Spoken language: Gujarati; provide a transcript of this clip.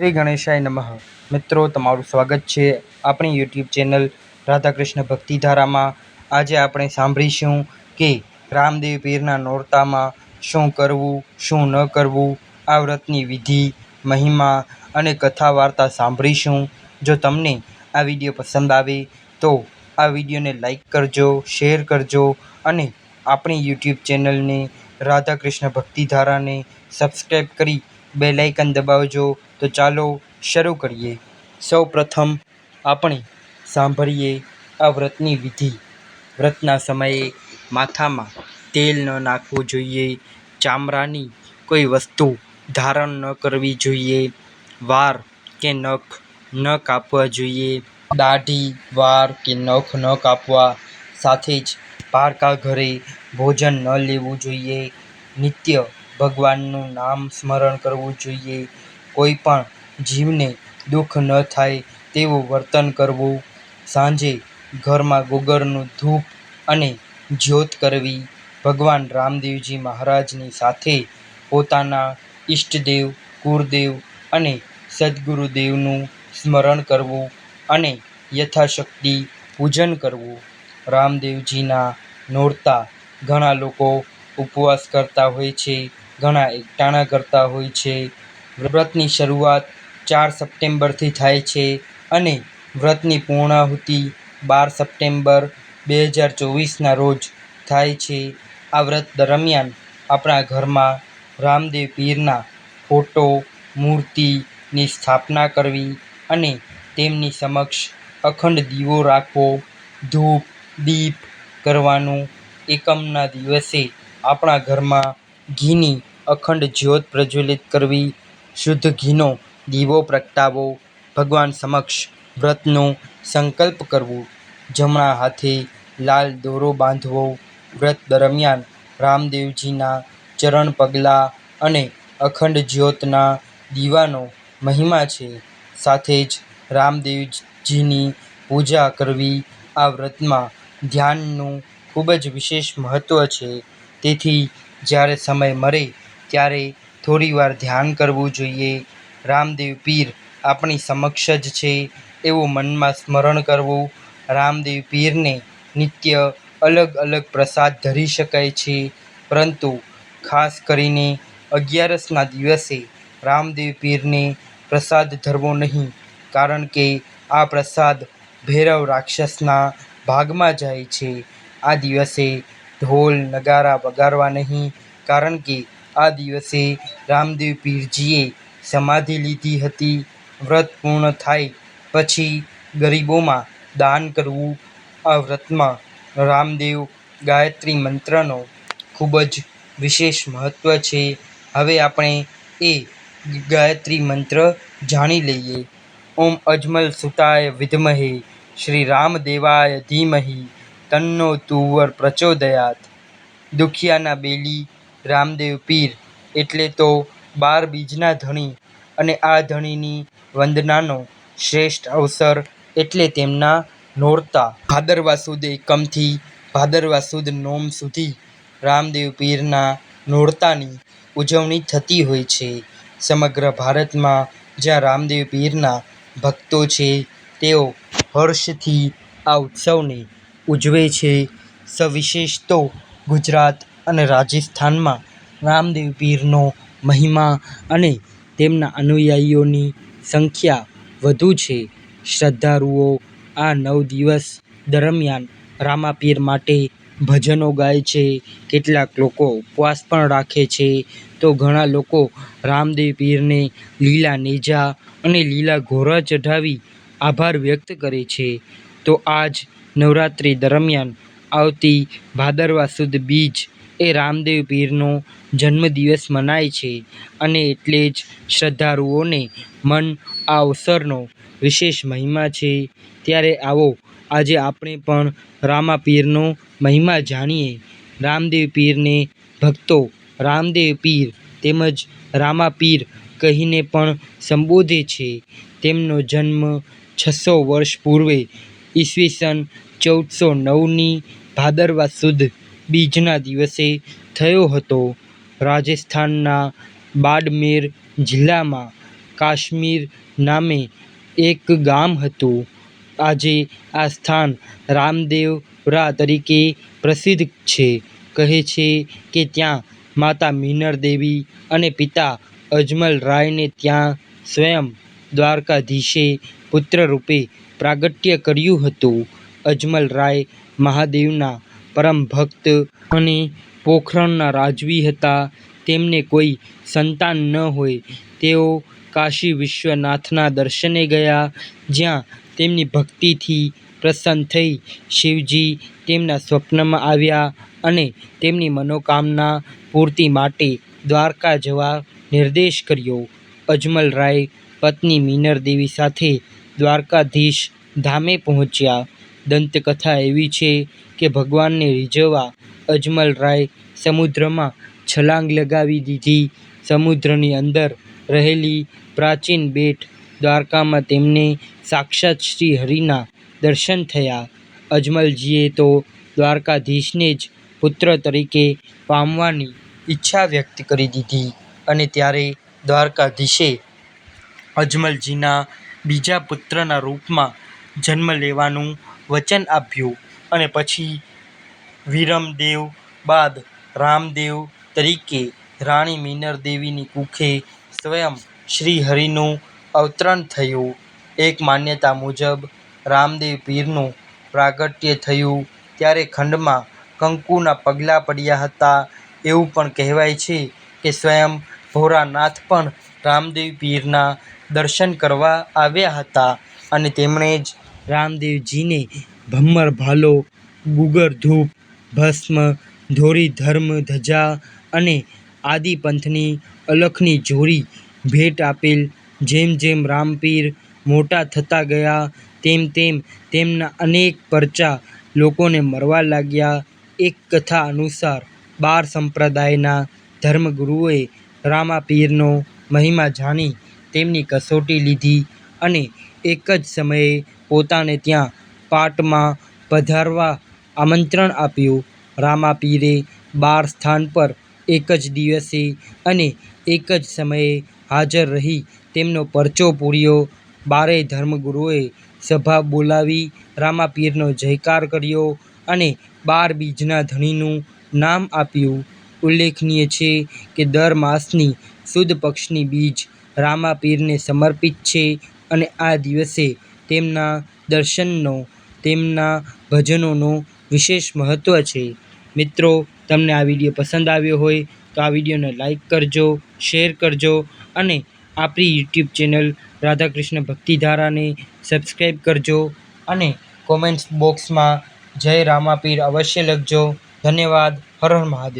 શ્રી ગણેશાય નમઃ. મિત્રો, તમારું સ્વાગત છે આપણી યુટ્યુબ ચેનલ રાધાકૃષ્ણ ભક્તિધારામાં. આજે આપણે સાંભળીશું કે રામદેવ પીરના નોરતામાં શું કરવું, શું ન કરવું, આ વ્રતની વિધિ, મહિમા અને કથા વાર્તા સાંભળીશું. જો તમને આ વીડિયો પસંદ આવે તો આ વિડીયોને લાઈક કરજો, શેર કરજો અને આપણી યુટ્યુબ ચેનલને રાધાકૃષ્ણ ભક્તિધારાને સબસ્ક્રાઈબ કરી બેલાઇકન દબાવજો. તો ચાલો શરૂ કરીએ. સૌ પ્રથમ આપણે સાંભળીએ આ વ્રતની વિધિ. વ્રતના સમયે માથામાં તેલ ન નાખવું જોઈએ, ચામડાની કોઈ વસ્તુ ધારણ ન કરવી જોઈએ વાર કે નખ ન કાપવા જોઈએ, દાઢી, વાર કે નખ ન કાપવા. સાથે જ પારકા ઘરે ભોજન ન લેવું જોઈએ, નિત્ય ભગવાનનું નામ સ્મરણ કરવું જોઈએ કોઈ પણ જીવને દુઃખ ન થાય તેવું વર્તન કરવું. સાંજે ઘરમાં ગોગરનું ધૂપ અને જ્યોત કરવી. ભગવાન રામદેવજી મહારાજની સાથે પોતાના ઈષ્ટદેવ, કુળદેવ અને સદગુરુદેવનું સ્મરણ કરવું અને યથાશક્તિ પૂજન કરવું. રામદેવજીના નોરતા ઘણા લોકો ઉપવાસ કરતા હોય છે, ઘણા એકટાણા કરતા હોય છે વ્રતની શરૂઆત ચાર સપ્ટેમ્બરથી થાય છે અને વ્રતની પૂર્ણાહુતિ બાર સપ્ટેમ્બર બે હજાર ચોવીસના રોજ થાય છે. આ વ્રત દરમિયાન આપણા ઘરમાં રામદેવ પીરના ફોટો, મૂર્તિની સ્થાપના કરવી અને તેમની સમક્ષ અખંડ દીવો રાખવો, ધૂપ, દીપ કરવાનું એકમના દિવસે આપણા ઘરમાં ઘીની અખંડ જ્યોત પ્રજ્વલિત કરવી શુદ્ધ ઘીનો દીવો પ્રગટાવવો ભગવાન સમક્ષ વ્રતનો સંકલ્પ કરવો, જમણા હાથે લાલ દોરો બાંધવો, વ્રત દરમિયાન રામદેવજીના ચરણ પગલાં અને અખંડ જ્યોતના દીવાનો મહિમા છે. સાથે જ રામદેવજીની પૂજા કરવી આ વ્રતમાં ધ્યાનનું ખૂબ જ વિશેષ મહત્ત્વ છે. તેથી જ્યારે સમય મળે ત્યારે થોડીવાર ધ્યાન કરવું જોઈએ. રામદેવ પીર આપણી સમક્ષ જ છે એવું મનમાં સ્મરણ કરવું. રામદેવ પીરને નિત્ય અલગ અલગ પ્રસાદ ધરી શકાય છે. પરંતુ ખાસ કરીને અગિયારસના દિવસે રામદેવ પીરને પ્રસાદ ધરવો નહીં, કારણ કે આ પ્રસાદ ભૈરવ રાક્ષસના ભાગમાં જાય છે. આ દિવસે ઢોલ, નગારા વગાડવા નહીં, કારણ કે આ દિવસે રામદેવ પીરજીએ સમાધિ લીધી હતી. વ્રત પૂર્ણ થાય પછી ગરીબોમાં દાન કરવું. આ વ્રતમાં રામદેવ ગાયત્રી મંત્રનો ખૂબ જ વિશેષ મહત્ત્વ છે. હવે આપણે એ ગાયત્રી મંત્ર જાણી લઈએ. ઓમ અજમલ સુતાય વિધમહે શ્રી રામદેવાય ધીમહી. તન્નો તુવર પ્રચોદયાત. દુખિયાના બેલી રામદેવ પીર. એટલે તો બાર બીજના ધણી અને આ ધણીની વંદનાનો શ્રેષ્ઠ અવસર એટલે તેમના નોરતા. ભાદરવા સુદ એકમથી ભાદરવા સુદ નોમ સુધી રામદેવ પીરના નોરતાની ઉજવણી થતી હોય છે. સમગ્ર ભારતમાં જ્યાં રામદેવ પીરના ભક્તો છે, તેઓ હર્ષથી આ ઉત્સવને ઉજવે છે. સવિશેષ તો ગુજરાત અને રાજસ્થાનમાં રામદેવ પીરનો મહિમા અને તેમના અનુયાયીઓની સંખ્યા વધુ છે. શ્રદ્ધાળુઓ આ નવ દિવસ દરમિયાન રામાપીર માટે ભજનો ગાય છે. કેટલાક લોકો ઉપવાસ પણ રાખે છે. તો ઘણા લોકો રામદેવ પીરને લીલા નેજા અને લીલા ઘોડા ચઢાવી આભાર વ્યક્ત કરે છે. તો આજ નવરાત્રિ દરમિયાન આવતી ભાદરવા સુદ બીજ એ રામદેવ પીરનો જન્મદિવસ મનાય છે અને એટલે જ શ્રદ્ધાળુઓને મન આ અવસરનો વિશેષ મહિમા છે. ત્યારે આવો, આજે આપણે પણ રામા પીરનો મહિમા જાણીએ. રામદેવ પીરને ભક્તો રામદેવ પીર તેમજ રામા પીર કહીને પણ સંબોધે છે. તેમનો જન્મ છસો વર્ષ પૂર્વે ઈસવીસન ચૌદસો નવની ભાદરવા સુદ બીજના દિવસે થયો હતો. રાજસ્થાનના બાડમેર જિલ્લામાં કાશ્મીર નામે એક ગામ હતું. આજે આ સ્થાન રામદેવરા તરીકે પ્રસિદ્ધ છે. કહે છે કે ત્યાં માતા મિનર દેવી અને પિતા અજમલ રાયને ત્યાં સ્વયં દ્વારકાધીશે પુત્ર રૂપે પ્રાગટ્ય કર્યું હતું. અજમલ રાય મહાદેવના પરમ ભક્ત અને પોખરણના રાજવી હતા. તેમને કોઈ સંતાન ન હોય. તેઓ કાશી વિશ્વનાથના દર્શને ગયા, જ્યાં તેમની ભક્તિથી પ્રસન્ન થઈ શિવજી તેમના સ્વપ્નમાં આવ્યા અને તેમની મનોકામના પૂર્તિ માટે દ્વારકા જવા નિર્દેશ કર્યો. અજમલ રાય, પત્ની મિનર દેવી સાથે દ્વારકાધીશ ધામે પહોંચ્યા. દંતકથા એવી છે કે ભગવાનને રીઝવવા અજમલ રાય સમુદ્રમાં છલાંગ લગાવી દીધી. સમુદ્રની અંદર રહેલી પ્રાચીન બેટ દ્વારકામાં તેમને સાક્ષાત શ્રી હરિના દર્શન થયા. અજમલજીએ તો દ્વારકાધીશને જ પુત્ર તરીકે પામવાની ઈચ્છા વ્યક્ત કરી દીધી અને ત્યારે દ્વારકાધીશે અજમલજીના બીજા પુત્રના રૂપમાં જન્મ લેવાનું વચન આપ્યું. અને પછી વિરમદેવ બાદ રામદેવ તરીકે રાણી મિનર દેવીની કુખે સ્વયં શ્રી હરિનું અવતરણ થયું. એક માન્યતા મુજબ રામદેવ પીરનું પ્રાગટ્ય થયું ત્યારે ખંડમાં કંકુના પગલાં પડ્યા હતા. એવું પણ કહેવાય છે કે સ્વયં ભોરાનાથ પણ રામદેવ પીરના દર્શન કરવા આવ્યા હતા અને તેમણે જ રામદેવજીને ભમ્મર ભાલો, ગુગર ધૂપ, ભસ્મ, ધોરી ધર્મ, ધજા અને આદિ પંથની અલખની જોડી ભેટ આપેલ, જેમ જેમ રામપીર મોટા થતા ગયા, તેમ તેમ તેમના અનેક પરચા લોકોને મરવા લાગ્યા. એક કથા અનુસાર, બાર સંપ્રદાયના ધર્મગુરુઓએ રામાપીરનો મહિમા જાણી તેમની કસોટી લીધી અને એક જ સમયે પોતાને ત્યાં પાટમાં પધારવા આમંત્રણ આપ્યું. રામાપીરે બાર સ્થાન પર એક જ દિવસે અને એક જ સમયે હાજર રહી તેમનો પરચો પૂર્યો. બારેય ધર્મગુરુઓએ સભા બોલાવી, રામાપીરનો જયકાર કર્યો અને બાર બીજના ધણીનું નામ આપ્યું. ઉલ્લેખનીય છે કે દર માસની સુદ પક્ષની બીજ રામાપીરને સમર્પિત છે અને આ દિવસે તેમના દર્શનનો તેમના ભજનોનું વિશેષ મહત્ત્વ છે. મિત્રો, તમને આ વીડિયો પસંદ આવ્યો હોય તો આ વિડીયોને લાઈક કરજો, શેર કરજો અને આપણી યુટ્યુબ ચેનલ રાધાકૃષ્ણ ભક્તિધારાને સબસ્ક્રાઈબ કરજો અને કોમેન્ટ્સ બોક્સમાં જય રામાપીર અવશ્ય લખજો. ધન્યવાદ. હર હર મહાદેવ.